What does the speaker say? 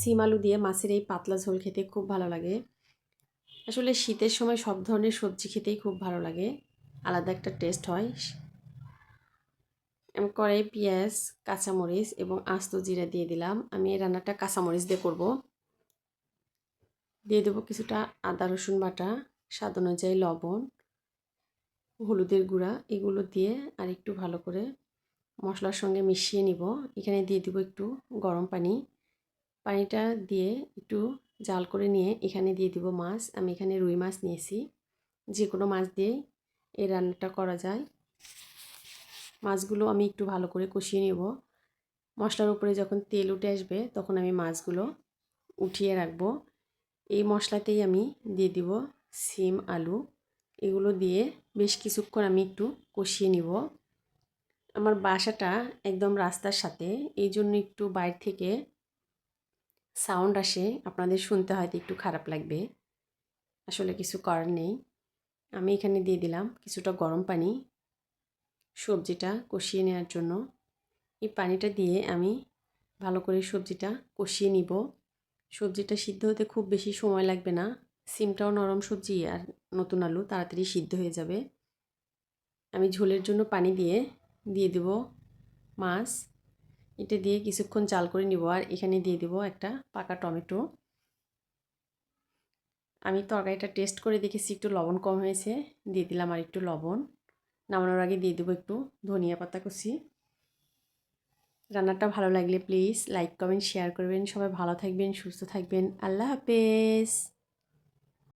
সিম আলু দিয়ে মাছের এই পাতলা ঝোল খেতে খুব ভালো লাগে। আসলে শীতের সময় সব ধরনের সবজি খেতেই খুব ভালো লাগে। আলাদা একটা টেস্ট হয়। আমি কড়াই পেঁয়াজ, কাঁচামরিচ এবং আস্ত জিরা দিয়ে দিলাম। আমি এই রান্নাটা কাঁচামরিচ দিয়ে করব। দিয়ে দেবো কিছুটা আদা, রসুন বাটা, স্বাদ অনুযায়ী লবণ, হলুদের গুঁড়া। এগুলো দিয়ে আর একটু ভালো করে মশলার সঙ্গে মিশিয়ে নিব। এখানে দিয়ে দিব একটু গরম পানি। পানিটা দিয়ে একটু জাল করে নিয়ে এখানে দিয়ে দিব মাছ। আমি এখানে রুই মাছ নিয়েছি। যে কোনো মাছ দিয়েই এই রান্নাটা করা যায়। মাছগুলো আমি একটু ভালো করে কষিয়ে নেব। মশলার উপরে যখন তেল উঠে আসবে তখন আমি মাছগুলো উঠিয়ে রাখব। এই মশলাতেই আমি দিয়ে দিব সিম, আলু। এগুলো দিয়ে বেশ কিছুক্ষণ আমি একটু কষিয়ে নিব। আমার বাসাটা একদম রাস্তার সাথে। এই জন্য একটু বাইরে থেকে সাউন্ড আসে, আপনাদের শুনতে হয়তো একটু খারাপ লাগবে। আসলে কিছু করার নেই। আমি এখানে দিয়ে দিলাম কিছুটা গরম পানি সবজিটা কষিয়ে নেওয়ার জন্য। এই পানিটা দিয়ে আমি ভালো করে সবজিটা কষিয়ে নিব। সবজিটা সিদ্ধ হতে খুব বেশি সময় লাগবে না। সিমটাও নরম সবজি আর নতুন আলু তাড়াতাড়ি সিদ্ধ হয়ে যাবে। আমি ঝোলের জন্য পানি দিয়ে দিয়ে দেব মাছ। এটা দিয়ে কিছুক্ষণ চাল করে নিব আর এখানে দিয়ে দেব একটা পাকা টমেটো। আমি তরকারিটা টেস্ট করে দেখেছি, একটু লবণ কম হয়েছে, দিয়ে দিলাম আর একটু লবণ। নামানোর আগে দিয়ে দেবো একটু ধনিয়া পাতা কুচি। রান্নাটা ভালো লাগলে প্লিজ লাইক কমেন্ট শেয়ার করবেন। সবাই ভালো থাকবেন, সুস্থ থাকবেন। আল্লাহ হাফেজ।